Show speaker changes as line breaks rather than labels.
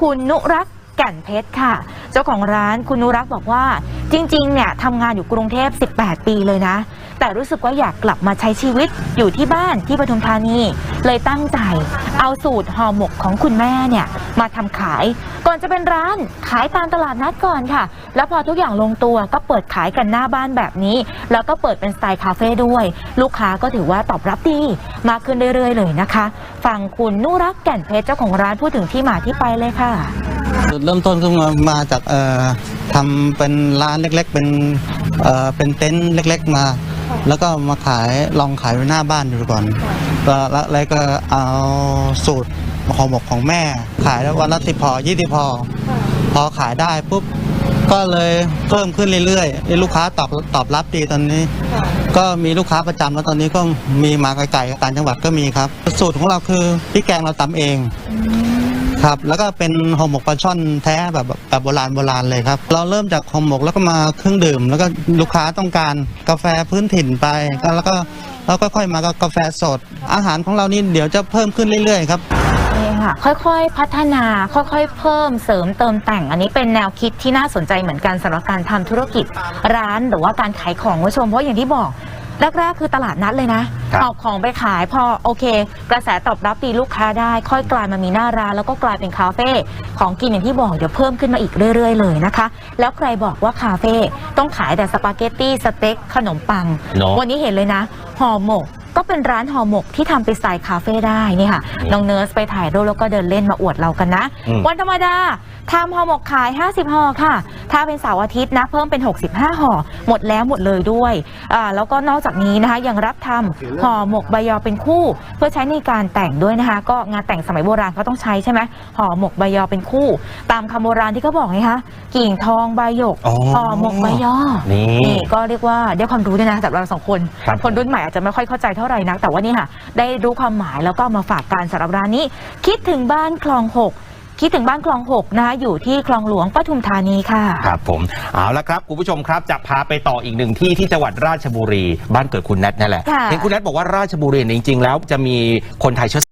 คุณนุรักษ์แก่นเพชรค่ะ เจ้าของร้านคุณนุรักษ์บอกว่า จริงๆ เนี่ยทำงานอยู่กรุงเทพ 18 ปีเลยนะ แต่รู้สึกว่าอยากกลับมาใช้ชีวิตอยู่ที่บ้านที่ปทุมธานี เลยตั้งใจ เอาสูตรห่อหมกของคุณแม่เนี่ย มาทำขาย ก่อนจะเป็นร้านขายตามตลาดนัดก่อนค่ะ แล้วพอทุกอย่างลงตัวก็เปิดขายกันหน้าบ้านแบบนี้ แล้วก็เปิดเป็นสไตล์คาเฟ่ด้วย ลูกค้าก็ถือว่าตอบรับดีมากขึ้นเรื่อยๆ เลยนะคะ ฟังคุณนุรักษ์แก่นเพชรเจ้าของร้านพูดถึงที่มาที่ไปเลยค่ะ
จุดเริ่มต้นขึ้นมามาจากเอ่อทำเป็นร้านเล็ก ๆ เป็นเอ่อเป็นเต็นท์เล็ก ๆ มา แล้วก็มาขายลองขายไว้หน้าบ้านดูก่อนแล้วแล้วแล้วก็เอาสูตร ห่อหมกของแม่ ขายแล้ววันละสิบพอยี่สิบพอ พอขายได้ปุ๊บก็เลยเพิ่มขึ้นเรื่อยๆลูกค้าตอบตอบรับดีตอนนี้ ก็มีลูกค้าประจำแล้วตอนนี้ก็มีมาไกลๆต่างจังหวัดก็มีครับ สูตรของเราคือพริกแกงเราตำเองครับแล้วก็เป็นห่อหมกปลาช่อนแท้แบบแบบโบราณโบราณเลยครับ เราเริ่มจากห่อหมกแล้วก็มาเครื่องดื่ม แล้วก็ลูกค้าต้องการกาแฟพื้นถิ่นไปก็แล้วก็แล้วก็ค่อยมาก็กาแฟสด อาหารของเรานี่เดี๋ยวจะเพิ่มขึ้นเรื่อยๆครับ
นี่ค่ะ ค่อยๆ พัฒนาค่อยๆ เพิ่มเสริมเติมแต่ง อันนี้เป็นแนวคิดที่น่าสนใจเหมือนกันสำหรับการทำธุรกิจร้านหรือว่าการขายของคุณผู้ชมเพราะอย่างที่บอกแรกๆคือตลาดนัดเลยนะครับ เอาของไปขายพอโอเค กระแสตอบรับดีลูกค้าได้ ค่อยกลายมามีหน้าร้านแล้วก็กลายเป็นคาเฟ่ของกินอย่างที่บอกเดี๋ยวเพิ่มขึ้นมาอีกเรื่อย ๆ เลยนะคะ แล้วใครบอกว่าคาเฟ่ต้องขายแต่สปาเกตตี้สเต็กขนมปัง
เนอะ
วันนี้เห็นเลยนะห่อหมก ก็เป็นร้านห่อหมกที่ทำเป็นสไตล์คาเฟ่ได้นี่ค่ะ
นี่
น้องเนิร์สไปถ่ายรูปแล้วก็เดินเล่นมาอวดเรากันนะ
อืม
วันธรรมดา ทำห่อหมกขาย 50ห่อค่ะ ถ้าเป็นเสาร์อาทิตย์นะเพิ่มเป็น 65ห่อหมดแล้วหมดเลยด้วยอ่าแล้วก็นอกจากนี้นะคะยังรับทำห่อหมกใบยอเป็นคู่ เพื่อใช้ในการแต่งด้วยนะคะ ก็งานแต่งสมัยโบราณเขาต้องใช้ใช่ไหมห่อหมกใบยอเป็นคู่ ตามคำโบราณที่เขาบอกไงคะกิ่งทองใบหยก
อ๋อ
ห่อหมกใบยอ
นี่
นี่ก็เรียกว่าได้ความรู้ด้วยนะสำหรับเราสองคน
ครับ
คนรุ่นใหม่อาจจะไม่ค่อยเข้าใจเท่าไหร่นักแต่ว่านี่ค่ะ ได้รู้ความหมายแล้วก็เอามาฝากการสำหรับร้านนี้ คิดถึงบ้านคลองหก คิดถึงบ้านคลองหกนะคะอยู่ที่คลองหลวงปทุมธานีค่ะ
ครับผมเอาละครับคุณผู้ชมครับจะพาไปต่ออีกหนึ่งที่ที่จังหวัดราชบุรี บ้านเกิดคุณแนทนั่นแหละ
ค่ะ
เห็นคุณแนทบอกว่าราชบุรีเนี่ยจริงๆแล้วจะมีคนไทยเชื้อ